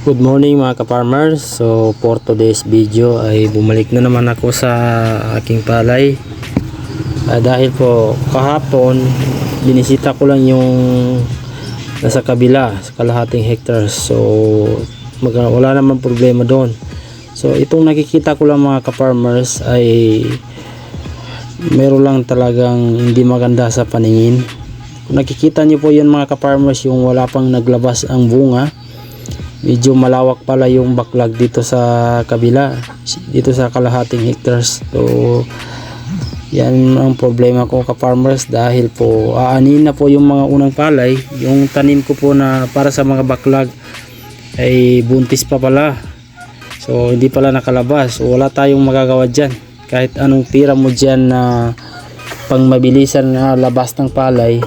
Good morning mga ka-farmers. So for today's video ay bumalik na naman ako sa aking palay. Ah, dahil po kahapon binisita ko lang yung nasa kabila sa kalahating hectares. So mag- wala naman problema doon. So itong nakikita ko lang mga ka-farmers ay meron lang talagang hindi maganda sa paningin. Nakikita niyo po yan mga ka-farmers yung wala pang naglabas ang bunga medyo malawak pala yung backlog dito sa kabila dito sa kalahating hectares. So yan ang problema ko ka farmers dahil po aanin na po yung mga unang palay. Yung tanim ko po na para sa mga backlog ay buntis pa pala. So hindi pala nakalabas. So wala tayong magagawa dyan. Kahit anong tira mo dyan na pang mabilisan na labas ng palay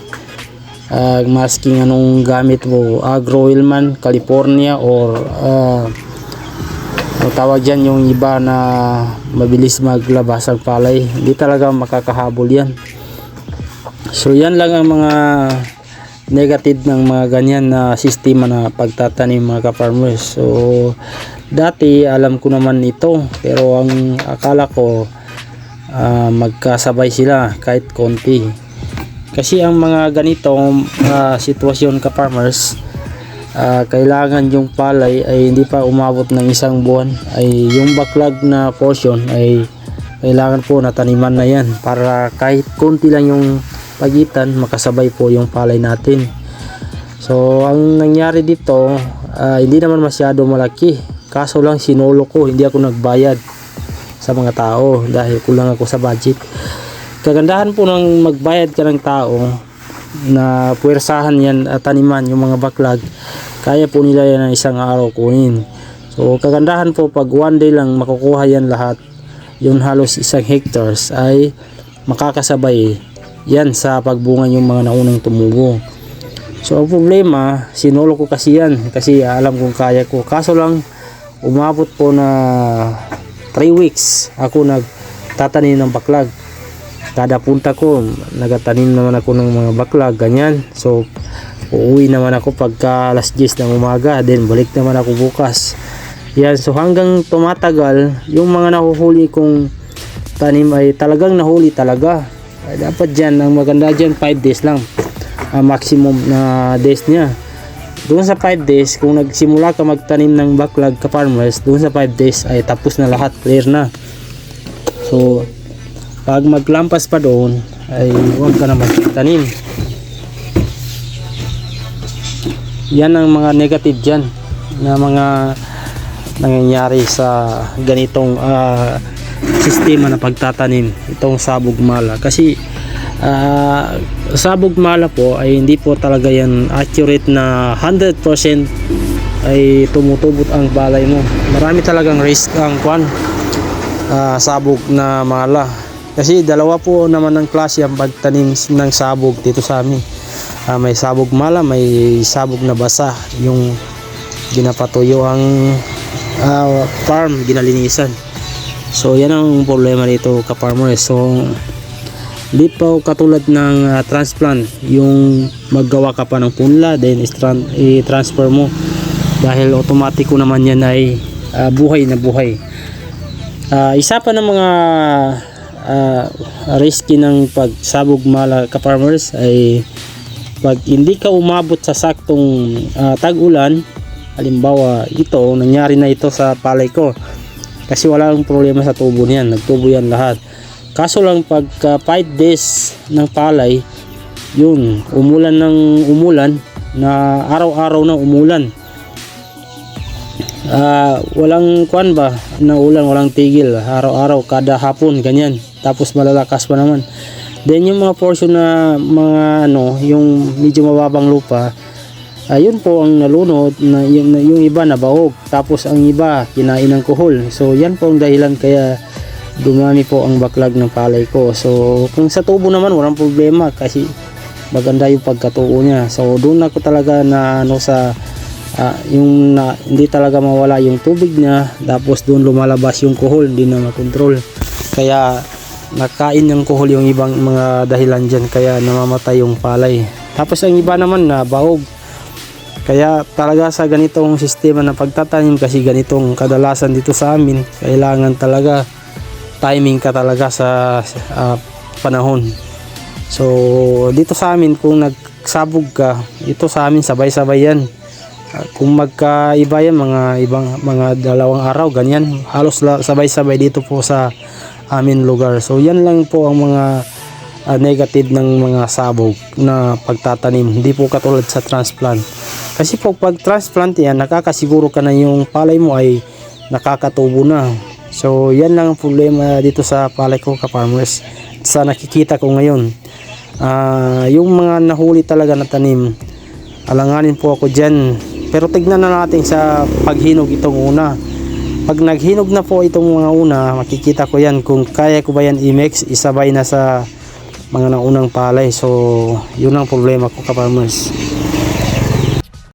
uh, masking anong gamit mo agro oil man California or uh, tawag dyan yung iba na mabilis maglabas ang palay hindi talaga makakahabol yan. So yan lang ang mga negative ng mga ganyan na sistema na pagtatanim mga ka-farmers. So dati alam ko naman ito pero ang akala ko ah, magkasabay sila kahit konti kasi ang mga ganitong ah, sitwasyon ka farmers ah, kailangan yung palay ay hindi pa umabot ng isang buwan. Ay yung backlog na portion ay kailangan po na taniman na yan para kahit konti lang yung pagitan makasabay po yung palay natin. So ang nangyari dito ah, hindi naman masyado malaki. Kaso lang sinolo ko hindi ako nagbayad sa mga tao dahil kulang ako sa budget kagandahan po ng magbayad ka ng tao na puwersahan yan at taniman yung mga backlog kaya po nila yan ng isang araw kunin. So kagandahan po pag one day lang makukuha yan lahat yung halos isang hectares ay makakasabay yan sa pagbunga yung mga naunang tumubo. So ang problema sinolo ko kasi yan kasi alam kong kaya ko. Kaso lang umabot po na 3 weeks ako nagtatanim ng backlog kada punta ko nagatanim naman ako ng mga baklag ganyan. So uuwi naman ako pagka alas 10 ng umaga then balik naman ako bukas. Yan so hanggang tumatagal yung mga nahuhuli kong tanim ay talagang nahuli talaga. Ay, dapat dyan ang maganda dyan 5 days lang. Ang maximum na days niya. Doon sa 5 days kung nagsimula ka magtanim ng backlog ka farmers doon sa 5 days ay tapos na lahat clear na. So pag maglampas pa doon ay huwag ka na magtanim. Yan ang mga negative dyan na mga nangyayari sa ganitong ah, sistema na pagtatanim itong sabog mala. Kasi ah, sabog mala po ay hindi po talaga yan accurate na 100% ay tumutubot ang balay mo. Marami talagang risk ang kwan ah, sabog na mala kasi dalawa po naman ng klase ang pagtanim ng sabog dito sa amin. Ah, may sabog mala, may sabog na basa. Yung ginapatuyo ang ah, farm, ginalinisan. So yan ang problema dito ka-farmer. So di pa katulad ng ah, transplant, yung maggawa ka pa ng punla, then i-transfer mo. Dahil automatic naman yan ay ah, buhay na buhay. Ah, isa pa ng mga ah, risky ng pagsabog mala ka farmers ay pag hindi ka umabot sa saktong ah, tag-ulan halimbawa ito nangyari na ito sa palay ko. Kasi wala lang problema sa tubo niyan nagtubo yan lahat. Kaso lang pagka 5 days ng palay yun umulan ng umulan na araw-araw na umulan. Ah, walang kwan ba na ulan walang tigil araw-araw kada hapon ganyan tapos malalakas pa naman. Then yung mga portion na mga ano yung medyo mababang lupa ayun po ang nalunod na yung, yung iba nabaog. Tapos ang iba kinain ng kuhol. So yan po ang dahilan kaya dumami po ang backlog ng palay ko. So kung sa tubo naman walang problema kasi maganda yung pagkatuo niya. So doon ako talaga na ano sa ah, yung na, hindi talaga mawala yung tubig niya. Tapos doon lumalabas yung kuhol hindi na makontrol. Kaya nakain ng kuhol yung ibang mga dahilan dyan kaya namamatay yung palay tapos ang iba naman na baog Kaya talaga sa ganitong sistema ng pagtatanim kasi ganitong kadalasan dito sa amin, kailangan talaga timing ka talaga sa ah, panahon. So dito sa amin kung nagsabog ka, ito sa amin sabay-sabay yan. Ah, kung magkaiba yan mga ibang mga dalawang araw ganyan, halos sabay-sabay dito po sa amin lugar. So yan lang po ang mga ah, negative ng mga sabog na pagtatanim. Hindi po katulad sa transplant. Kasi po pag transplant yan, nakakasiguro ka na yung palay mo ay nakakatubo na. So yan lang ang problema dito sa palay ko ka-farmers. Sa nakikita ko ngayon. Ah, yung mga nahuli talaga na tanim, alanganin po ako dyan. Pero tignan na natin sa paghinog itong una. Pag naghinog na po itong mga una, makikita ko yan kung kaya ko ba yan i-mix, isabay na sa mga naunang palay. So, yun ang problema ko ka-farmers.